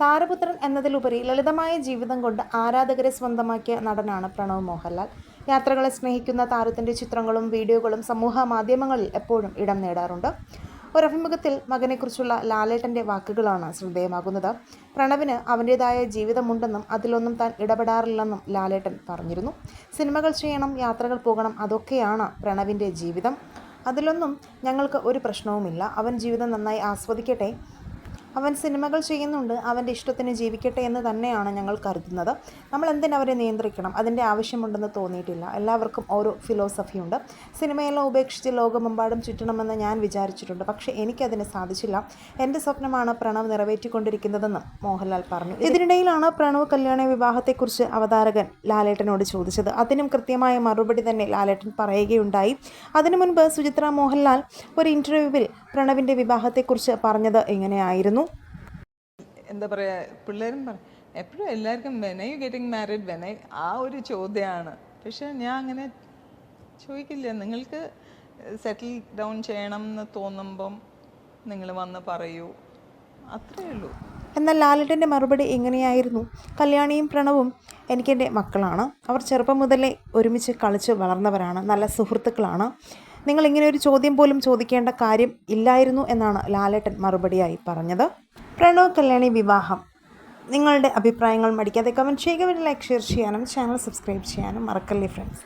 താരപുത്രൻ എന്നതിലുപരി ലളിതമായ ജീവിതം കൊണ്ട് ആരാധകരെ സ്വന്തമാക്കിയ നടനാണ് പ്രണവ് മോഹൻലാൽ. യാത്രകളെ സ്നേഹിക്കുന്ന താരത്തിന്റെ ചിത്രങ്ങളും വീഡിയോകളും സമൂഹ മാധ്യമങ്ങളിൽ എപ്പോഴും ഇടം നേടാറുണ്ട്. ഒരഭിമുഖത്തിൽ മകനെക്കുറിച്ചുള്ള ലാലേട്ടന്റെ വാക്കുകളാണ് ശ്രദ്ധേയമാകുന്നത്. പ്രണവിന് അവന്റേതായ ജീവിതമുണ്ടെന്നും അതിലൊന്നും താൻ ഇടപെടാറില്ലെന്നും ലാലേട്ടൻ പറഞ്ഞിരുന്നു. സിനിമകൾ ചെയ്യണം യാത്രകൾ പോകണം അതൊക്കെയാണ് പ്രണവിന്റെ ജീവിതം. അതിലൊന്നും ഞങ്ങൾക്ക് ഒരു പ്രശ്നവുമില്ല. അവൻ ജീവിതം നന്നായി ആസ്വദിക്കട്ടെ. അവൻ സിനിമകൾ ചെയ്യുന്നുണ്ട് അവന്റെ ഇഷ്ടത്തിന് ജീവിക്കട്ടെ എന്ന് തന്നെയാണ് ഞങ്ങൾ കരുതുന്നത്. നമ്മൾ എന്തിനവരെ നിയന്ത്രിക്കണം? അതിന്റെ ആവശ്യമുണ്ടെന്ന് തോന്നിയിട്ടില്ല. എല്ലാവർക്കും ഓരോ ഫിലോസഫിയുണ്ട് സിനിമയെല്ലാം ഉപേക്ഷിച്ച് ലോകമെമ്പാടും ചുറ്റണമെന്ന് ഞാൻ വിചാരിച്ചിട്ടുണ്ട്. പക്ഷേ എനിക്കതിന് സാധിച്ചില്ല. എന്റെ സ്വപ്നമാണ് പ്രണവ് നിറവേറ്റിക്കൊണ്ടിരിക്കുന്നതെന്നും മോഹൻലാൽ പറഞ്ഞു. ഇതിനിടയിലാണ് പ്രണവ് കല്യാണ വിവാഹത്തെക്കുറിച്ച് അവതാരകൻ ലാലേട്ടനോട് ചോദിച്ചത്. അതിനും കൃത്യമായ മറുപടി തന്നെ ലാലേട്ടൻ പറയുകയുണ്ടായി. അതിനു മുൻപ് സുചിത്ര മോഹൻലാൽ ഒരു ഇന്റർവ്യൂവിൽ പ്രണവിന്റെ വിവാഹത്തെക്കുറിച്ച് പറഞ്ഞത് എങ്ങനെയായിരുന്നു? എന്താ പറയുക പിള്ളേരും പറയും എപ്പോഴും എല്ലാവർക്കും when are you getting married when are ആ ഒരു ചോദ്യമാണ് പക്ഷെ ഞാൻ അങ്ങനെ ചോദിക്കില്ല. നിങ്ങൾക്ക് സെറ്റിൽ ഡൗൺ ചെയ്യണം എന്ന് തോന്നുമ്പം നിങ്ങൾ വന്ന് പറയൂ. അത്രയേ ഉള്ളൂ. എന്നാൽ ലാലിന്റെ മറുപടി എങ്ങനെയായിരുന്നു? കല്യാണിയും പ്രണവും എനിക്കെന്റെ മക്കളാണ്. അവർ ചെറുപ്പം മുതലേ ഒരുമിച്ച് കളിച്ച് വളർന്നവരാണ്. നല്ല സുഹൃത്തുക്കളാണ്. നിങ്ങൾ ഇങ്ങനെ ഒരു ചോദ്യം പോലും ചോദിക്കേണ്ട കാര്യം ഇല്ലായിരുന്നു എന്നാണ് ലാലേട്ടൻ മറുപടിയായി പറഞ്ഞത്. പ്രണവ് കല്യാണി വിവാഹം. നിങ്ങളുടെ അഭിപ്രായങ്ങൾ മടിക്കാതെ കമന്റ് ചെയ്യുക. ലൈക്ക് ഷെയർ ചെയ്യാനും ചാനൽ സബ്സ്ക്രൈബ് ചെയ്യാനും മറക്കല്ലേ ഫ്രണ്ട്സ്